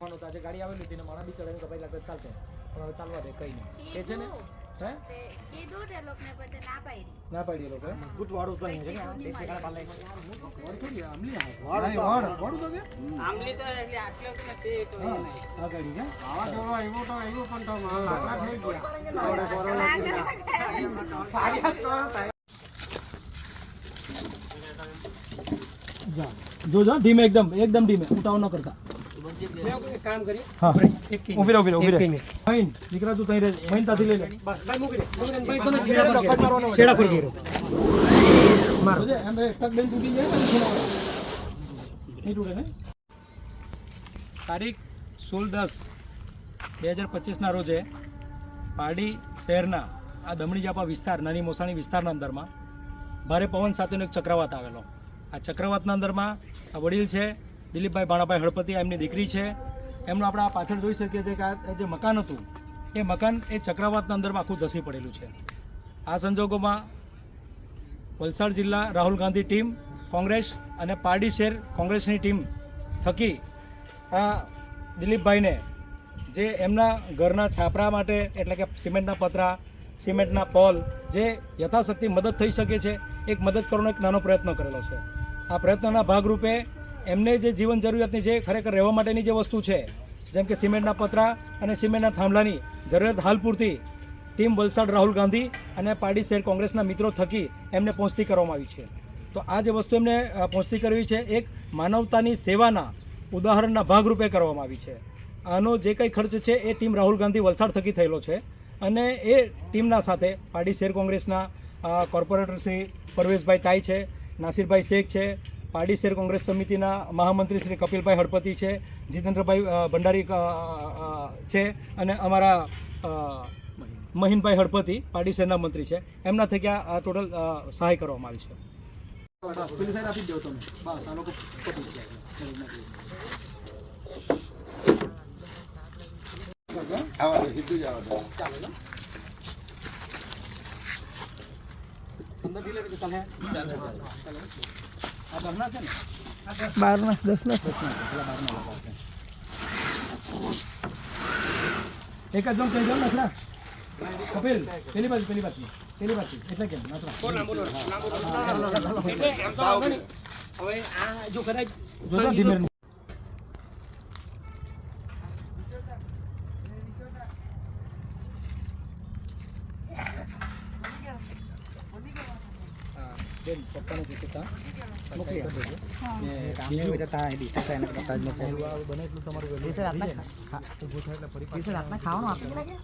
તો આજે ગાડી આવેલી હતી ને માણા બી ચડે તો ભાઈ લાગે ચાલતો પણ હવે ચાલવા દે કઈ નહીં. કે છે ને? હે? કીધું તે લોકોને પણ ના પાડી. ના પાડી લોકો મજબૂત વાળું તો છે ને? આ કીધું દેશી નહીં કાળા પાલે. વડ થોડી આમલી આ. વડ તો- વડ વડ તો કે આમલી તો એટલે આટલો કે તે તો નહીં. આ ગાડી કે વાવાઝોડું આવ્યું તો આવ્યું પણ તો લાકડા થઈ ગયા. લાગે જા. જો જો ધીમે એકદમ એકદમ ધીમે. ઉતાવળ ન કરતા. કામ કરી હા. ઊભી રહો ઊભી રહો ઊભી રહે. મહીન દીકરા તું તઈ રહે. મહીન તાથી લઈ લે. બસ ભાઈ મૂકી દે. ભાઈ કોને શેડા પર ઘેરો. શેડા પર ઘેરો. મારો. જે એમ એક બેન તૂટી જાય ને તૂટે ને? તારીખ સોળ દસ બે હજાર પચીસના રોજે પારડી શહેરના આ દમણી જાપા વિસ્તાર નાની મોસાણી વિસ્તારના અંદરમાં ભારે પવન સાથેનો એક ચક્રવાત આવેલો. આ ચક્રવાતના અંદરમાં આ વડીલ છે દિલીપભાઈ ભાણાભાઈ હળપતિ એમની દીકરી છે. એમનું આપણે આ પાછળ જોઈ શકીએ છીએ કે આ જે મકાન હતું, એ મકાન એ ચક્રવાતના અંદરમાં આખું ધસી પડેલું છે. આ સંજોગોમાં વલસાડ જિલ્લા રાહુલ ગાંધી ટીમ, કોંગ્રેસ અને પારડી શેર કોંગ્રેસની ટીમ થકી આ દિલીપભાઈને જે એમના ઘરના છાપરા માટે, એટલે કે સિમેન્ટના પતરા, સિમેન્ટના પોલ, જે યથાશક્તિ મદદ થઈ શકે છે, એક મદદ કરવાનો એક નાનો પ્રયત્ન કરેલો છે. આ પ્રયત્નના ભાગરૂપે એમને જે જીવન જરૂરિયાતની જે ખરેખર રહેવા માટેની જે વસ્તુ છે, જેમ કે સિમેન્ટના પતરા અને સિમેન્ટના થાંભલાની જરૂરિયાત હાલ પૂરતી, ટીમ વલસાડ રાહુલ ગાંધી અને પારડી શહેર કોંગ્રેસના મિત્રો થકી એમને પહોંચતી કરવામાં આવી છે. તો આ જે વસ્તુ એમને પહોંચતી કરવી છે, એક માનવતાની સેવાના ઉદાહરણના ભાગરૂપે કરવામાં આવી છે. આનો જે કંઈ ખર્ચ છે, એ ટીમ રાહુલ ગાંધી વલસાડ થકી થયેલો છે અને એ ટીમના સાથે પારડી શહેર કોંગ્રેસના કોર્પોરેટર શ્રી પરવેશભાઈ તાઈ છે, નાસિરભાઈ શેખ છે પારડી શહેર કોંગ્રેસ સમિતિના મહામંત્રી શ્રી કપિલભાઈ હળપતિ છે, જીતેન્દ્રભાઈ ભંડારી છે અને અમારા મહિનભાઈ હળપતિ પારડી શહેરના મંત્રી છે. એમના થકી આ ટોટલ સહાય કરવામાં આવી છે. અંદર બારના દસના. એક જ જણ કહી દો ને કપિલ પેલી બાજુ પેલી બાજુ. પેલી બાજુ. એટલે કેમ. હવે આ જો કદાચ ધીમે. બેન, પપ્પાને કીધું તા. મોકલી આપજો. ને બીજું રાતના બને એટલું તમારું વહેલું થઈ જાય ને. ઊભું થાય એટલે ફરી પાછું ખાવાનું આપી.